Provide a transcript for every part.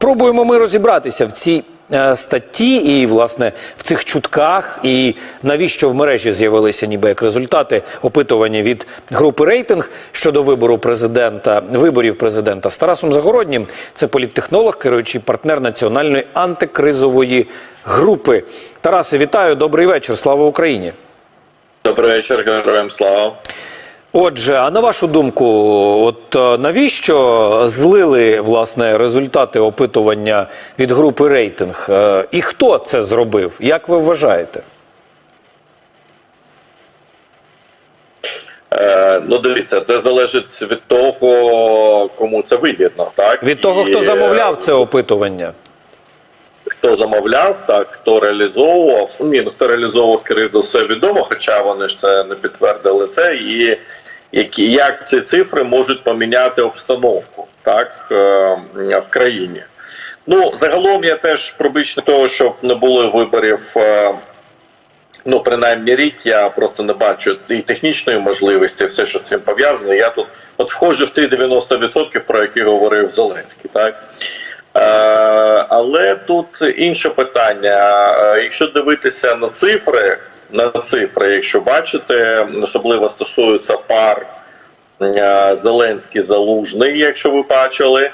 Спробуємо ми розібратися в цій е, статті і, власне, в цих чутках, і навіщо в мережі з'явилися ніби як результати опитування від групи рейтинг щодо вибору президента, виборів президента з Тарасом Загороднім. Це політтехнолог, керуючий партнер національної антикризової групи. Тарасе, вітаю, добрий вечір. Слава Україні. Добрий вечір, героям слава. Отже, а на вашу думку, от е, навіщо злили власне результати опитування від групи рейтинг? Е, І хто це зробив? Як ви вважаєте? Е, ну, дивіться, це залежить від того, кому це вигідно, так? Від того, І, хто замовляв е, це опитування? Хто замовляв, так, хто реалізовував. Ну, хто реалізовував, скоріш за все, відомо, хоча вони ж це не підтвердили це. І які, як ці цифри можуть поміняти обстановку так, е, в країні. Ну, загалом я теж пробічник того, щоб не було виборів. е, Ну, принаймні рік я просто не бачу і технічної можливості, все, що з цим пов'язано. Я тут от входжу в ті 90%, про які говорив Зеленський, так. Е, але тут інше питання. Е, Якщо дивитися на цифри, на цифри, якщо бачите, особливо стосується пар е, Зеленський Залужний, якщо ви бачили,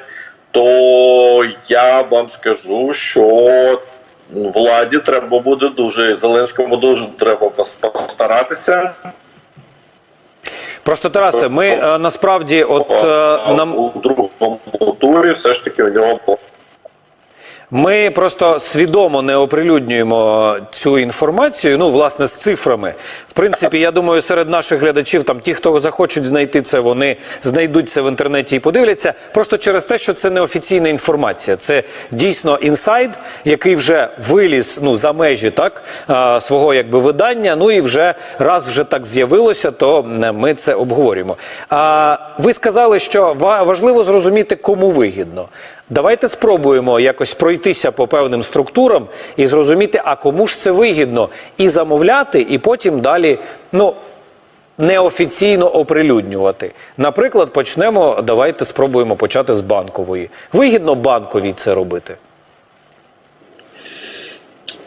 то я вам скажу, що владі треба буде дуже Зеленському дуже треба постаратися. Просто Тарасе, ми е, насправді, от е, нам у другому турі все ж таки у нього було Ми просто свідомо не оприлюднюємо цю інформацію. Ну, власне, з цифрами. В принципі, я думаю, серед наших глядачів, там ті, хто захочуть знайти це, вони знайдуть це в інтернеті і подивляться. Просто через те, що це неофіційна інформація. Це дійсно інсайд, який вже виліз ну за межі так свого якби видання. Ну і вже раз вже так з'явилося, то ми це обговорюємо. А ви сказали, що ва- важливо зрозуміти, кому вигідно. Давайте спробуємо якось пройтися по певним структурам і зрозуміти, а кому ж це вигідно, і замовляти, і потім далі ну, неофіційно оприлюднювати. Наприклад, почнемо, давайте спробуємо почати з банкової. Вигідно банковій це робити.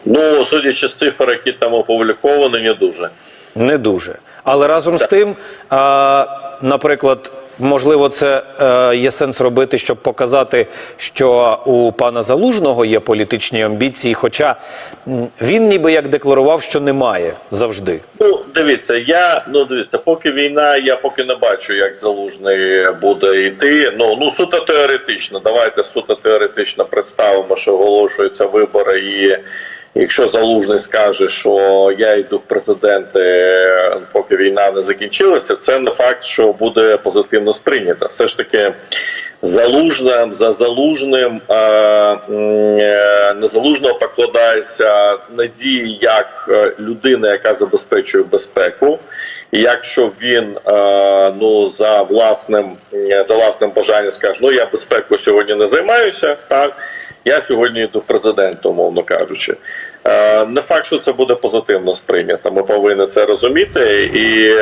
ну судячи з цифр, які там опубліковані, не дуже. Не дуже. Але разом з тим, а, наприклад, можливо, це е, є сенс робити, щоб показати, що у пана Залужного є політичні амбіції, хоча він ніби як декларував, що немає завжди. Ну, дивіться, я ну дивіться, поки війна, я поки не бачу, як залужний буде йти. Ну ну суто теоретично. Давайте суто теоретично представимо, що оголошуються вибори, і якщо залужний скаже, що я йду в президенти, поки війна не закінчилася, це не факт, що буде позитивно сприйнято. Все ж таки. Залужним за залужним е, е, на залужного покладається надії як е, людина, яка забезпечує безпеку. І якщо він ну за власним за власним бажанням скаже, ну я безпекою сьогодні не займаюся, так я сьогодні йду в президент, умовно кажучи. Е, не факт, що це буде позитивно сприйнято. Ми повинні це розуміти, і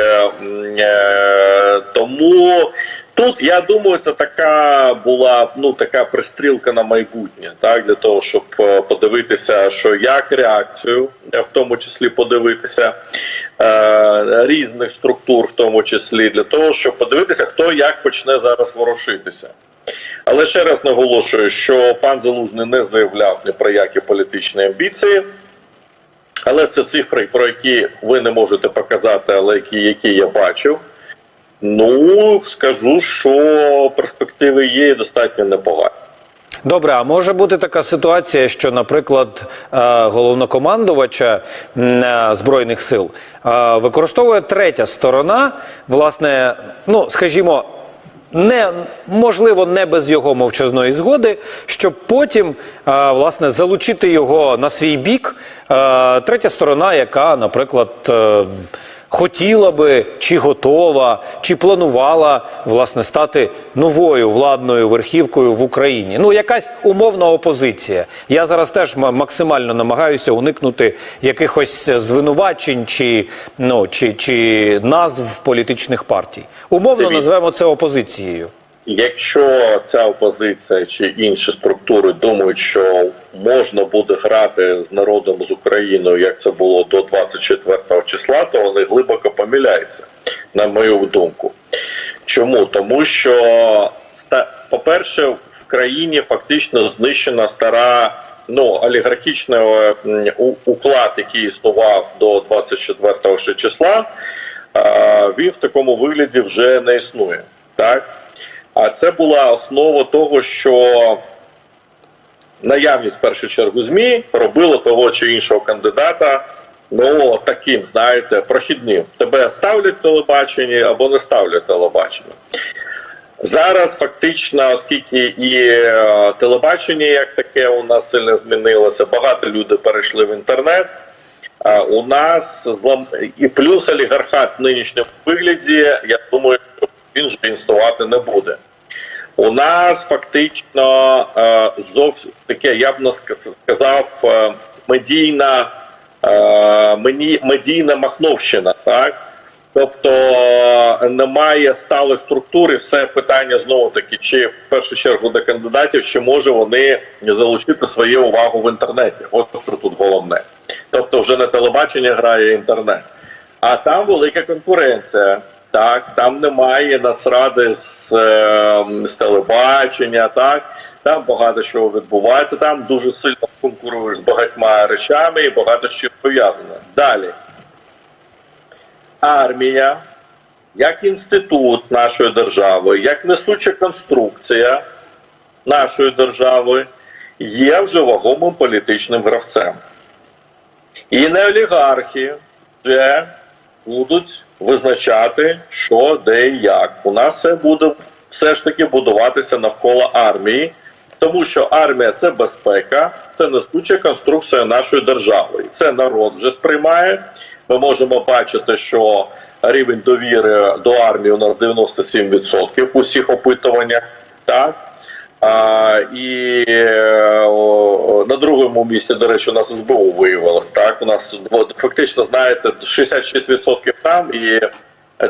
е, тому. Тут я думаю, це така була ну така пристрілка на майбутнє, так для того, щоб е, подивитися, що як реакцію, в тому числі подивитися різних структур, в тому числі для того, щоб подивитися, хто як почне зараз ворушитися. Але ще раз наголошую, що пан Залужний не заявляв ні про які політичні амбіції. Але це цифри, про які ви не можете показати, але які, які я бачив. Ну, скажу, що перспективи є достатньо непогані. Добре, а може бути така ситуація, що, наприклад, е, головнокомандувача е, збройних сил е, використовує третя сторона, власне, ну скажімо. Не можливо, не без його мовчазної згоди, щоб потім е, власне залучити його на свій бік. Е, третя сторона, яка, наприклад, е, хотіла би, чи готова, чи планувала власне стати новою владною верхівкою в Україні. Ну, якась умовна опозиція. Я зараз теж ма- максимально намагаюся уникнути якихось звинувачень чи, ну, чи, чи назв політичних партій. Умовно назвемо це опозицією. Якщо ця опозиція чи інші структури думають, що можна буде грати з народом з Україною, як це було до 24 числа, то вони глибоко помиляються, на мою думку. Чому? Тому що, по-перше, в країні фактично знищена стара ну, олігархічний уклад, який існував до 24 ще числа, він в такому вигляді вже не існує. Так? А це була основа того, що наявність в першу чергу ЗМІ робила того чи іншого кандидата ну таким, знаєте, прохідним. Тебе ставлять телебачення або не ставлять телебачення. Зараз фактично, оскільки і е, телебачення як таке у нас сильно змінилося, багато людей перейшли в інтернет. А у нас злам і плюс олігархат в нинішньому вигляді. Я думаю, він вже інстувати не буде. У нас фактично е, зовсім таке, я б сказав, е, медійна, е, медійна махновщина, так? Тобто немає сталих структур, і все питання знову таки, чи в першу чергу до кандидатів, чи може вони залучити свою увагу в інтернеті. От що тут головне. Тобто, вже не телебачення грає інтернет. А там велика конкуренція. Так, там немає насради з, е, з телебачення, так там багато чого відбувається. Там дуже сильно конкуруєш з багатьма речами і багато що пов'язане. Далі армія, як інститут нашої держави, як несуча конструкція нашої держави, є вже вагомим політичним гравцем. І не олігархи вже будуть визначати, що, де і як. У нас все буде все ж таки будуватися навколо армії, тому що армія це безпека, це несуча конструкція нашої держави. Це народ вже сприймає. Ми можемо бачити, що рівень довіри до армії у нас 97% у всіх опитуваннях. Так? А, і е, о, на другому місці, до речі, у нас СБУ виявилось. Так, у нас фактично, знаєте, 66% там і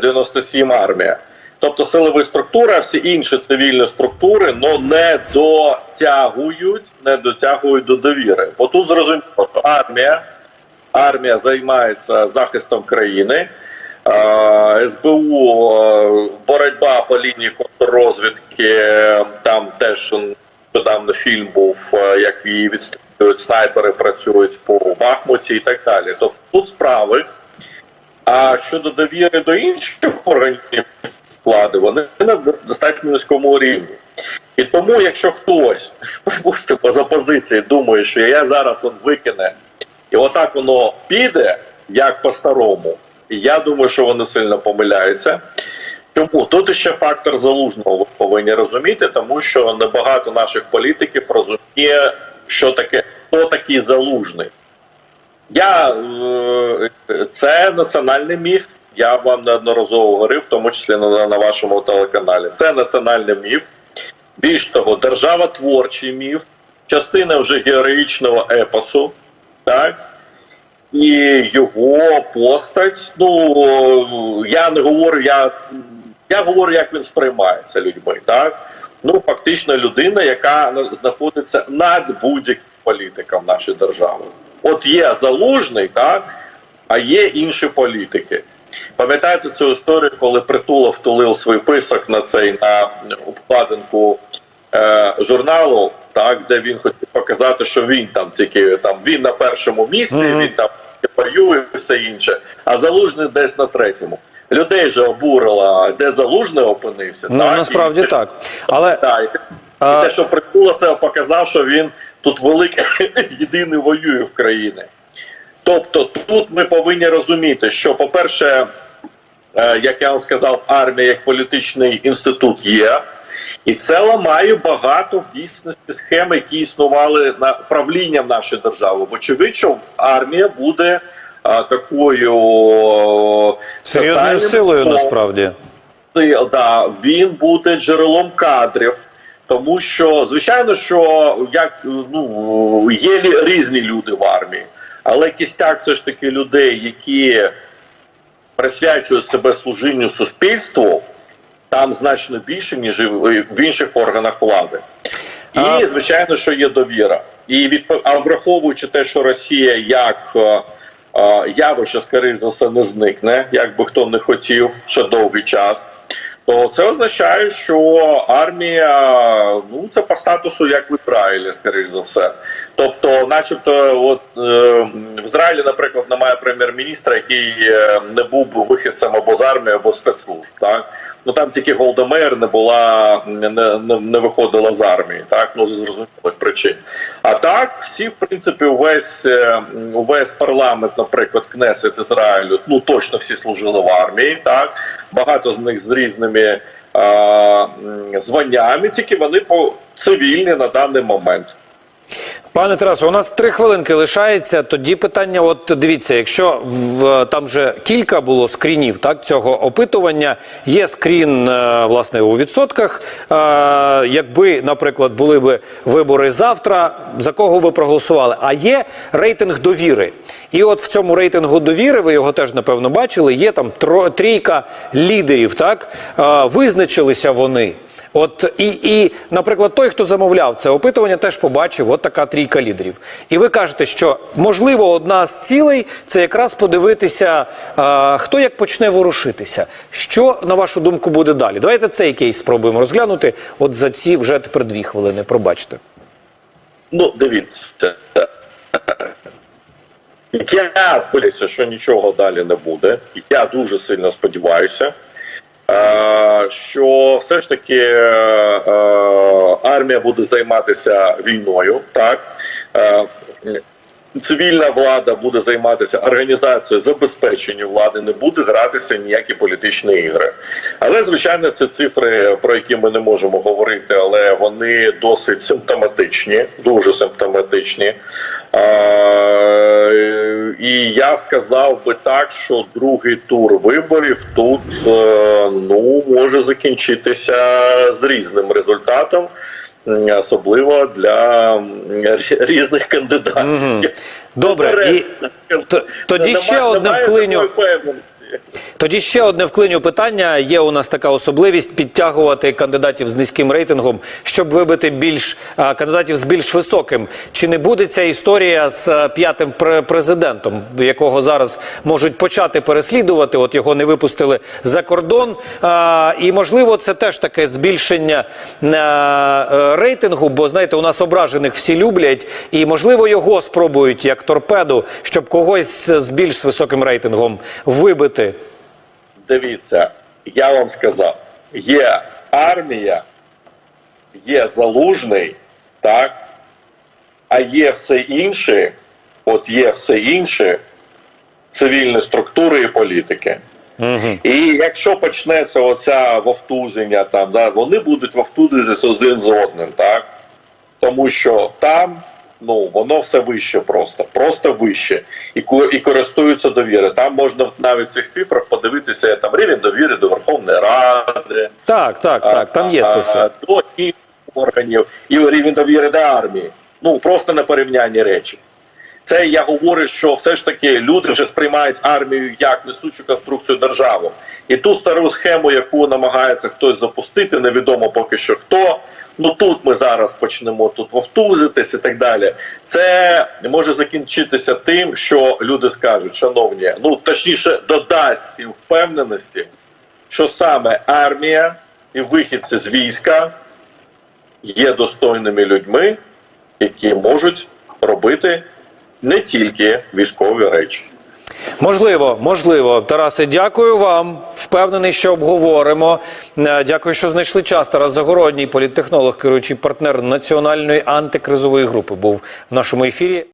97 армія. Тобто силова структура, всі інші цивільні структури ну, не дотягують, не дотягують до довіри. Бо тут зрозуміло, що армія, армія займається захистом країни. СБУ боротьба по лінії контррозвідки. Там теж недавно фільм був, е, як її відстрілюють снайпери, працюють по Бахмуті і так далі. Тобто тут справи. А щодо довіри до інших органів влади, вони на достатньо низькому рівні. І тому, якщо хтось, припустимо, з опозиції думає, що я зараз он викине, і отак воно піде, як по-старому, і я думаю, що вони сильно помиляються. Чому? Тут ще фактор залужного ви повинні розуміти, тому що небагато наших політиків розуміє, що таке, хто такий залужний. Я, е, це національний міф. Я вам неодноразово говорив, в тому числі на, на вашому телеканалі. Це національний міф. Більш того, державотворчий міф, частина вже героїчного епосу, так? І його постать. Ну я не говорю, я, я говорю, як він сприймається людьми. Так? Ну, фактично, людина, яка знаходиться над будь-яким політиком нашої держави. От є залужний, так, а є інші політики. Пам'ятаєте цю історію, коли Притула втулив свій писок на цей на обкладинку е, журналу, так, де він хотів показати, що він там тільки там він на першому місці, Мгм. він там воює і все інше, а залужний десь на третьому. Людей же обурила, де залужний опинився. Ну, так, насправді і так. Але так, і А- і те, що Притула себе показав, що він тут великий єдиний воює в країні. Тобто тут ми повинні розуміти, що, по-перше, е, як я вам сказав, армія як політичний інститут є, і це ламає багато в дійсності схем, які існували на правлінням нашої держави. Вочевидь, що армія буде е, такою серйозною силою блоком насправді. да, він буде джерелом кадрів. Тому що, звичайно, що як ну є різні люди в армії, але кістяк все ж таки людей, які присвячують себе служінню суспільству, там значно більше, ніж в інших органах влади. І звичайно, що є довіра. І відпо... а враховуючи те, що Росія як е, е, явище, скоріше за все, не зникне, як би хто не хотів ще довгий час. То це означає, що армія ну це по статусу як в Ізраїлі, скоріш за все. Тобто, начебто, от е, в Ізраїлі, наприклад, немає прем'єр-міністра, який е, не був вихідцем або з армії, або спецслужб. Так ну там тільки Голдемейр не була не, не, не виходила з армії, так ну з зрозумілих причин. А так, всі, в принципі, увесь е, увесь парламент, наприклад, Кнесет Ізраїлю, ну точно всі служили в армії. Так багато з них з різними а, званнями, тільки вони по цивільні на даний момент. Пане Тарасу, у нас три хвилинки лишається. Тоді питання: от дивіться, якщо в там вже кілька було скрінів так цього опитування, є скрін е, власне у відсотках. Е, якби, наприклад, були би вибори завтра, за кого ви проголосували? А є рейтинг довіри. І от в цьому рейтингу довіри, ви його теж напевно бачили. Є там трійка лідерів. Так Е, визначилися вони. От і, і, наприклад, той, хто замовляв це опитування, теж побачив от така трійка лідерів. І ви кажете, що можливо одна з цілей це якраз подивитися, а, хто як почне ворушитися. Що на вашу думку буде далі? Давайте цей кейс спробуємо розглянути. От за ці вже тепер дві хвилини. Пробачте. Ну, дивіться. Я сподіваюся, що нічого далі не буде. Я дуже сильно сподіваюся, що все ж таки е, е, армія буде займатися війною. Так Е, цивільна влада буде займатися організацією забезпечення влади, не буде гратися ніякі політичні ігри. Але звичайно, це цифри, про які ми не можемо говорити, але вони досить симптоматичні, дуже симптоматичні. І я сказав би так, що другий тур виборів тут е, ну може закінчитися з різним результатом. Особливо для різних кандидатів. Добре, і тоді ще одне вклиню вклиню. Тоді ще одне вклиню питання. Є у нас така особливість підтягувати кандидатів з низьким рейтингом, щоб вибити більш кандидатів з більш високим. Чи не буде ця історія з а, п'ятим пре- президентом, якого зараз можуть почати переслідувати? От його не випустили за кордон. І можливо, це теж таке збільшення рейтингу, бо знаєте, у нас ображених всі люблять, і можливо його спробують як торпеду, щоб когось з більш високим рейтингом вибити. Дивіться, я вам сказав: є армія, є залужний, так, а є все інше, от є все інше цивільні структури і політики. І якщо почнеться оця вовтузення, там да, вони будуть вовтузитися один з одним, так? Тому що там ну воно все вище просто, просто вище, і і користуються довіри. Там можна навіть в цих цифрах подивитися там рівень довіри до Верховної Ради, Так, так, так, там є це все. до інших органів і рівень довіри до армії. Ну просто на порівнянні речі. Це я говорю, що все ж таки люди вже сприймають армію як несучу конструкцію держави. І ту стару схему, яку намагається хтось запустити, невідомо поки що хто. Ну тут ми зараз почнемо тут вовтузитись і так далі. Це може закінчитися тим, що люди скажуть, шановні, ну точніше додасть їм впевненості, що саме армія і вихідці з війська є достойними людьми, які можуть робити не тільки військові речі. Можливо, можливо. Тарасе, дякую вам. Впевнений, що обговоримо. Е, Дякую, що знайшли час. Тарас Загородній, політтехнолог, керуючий партнер національної антикризової групи, був в нашому ефірі.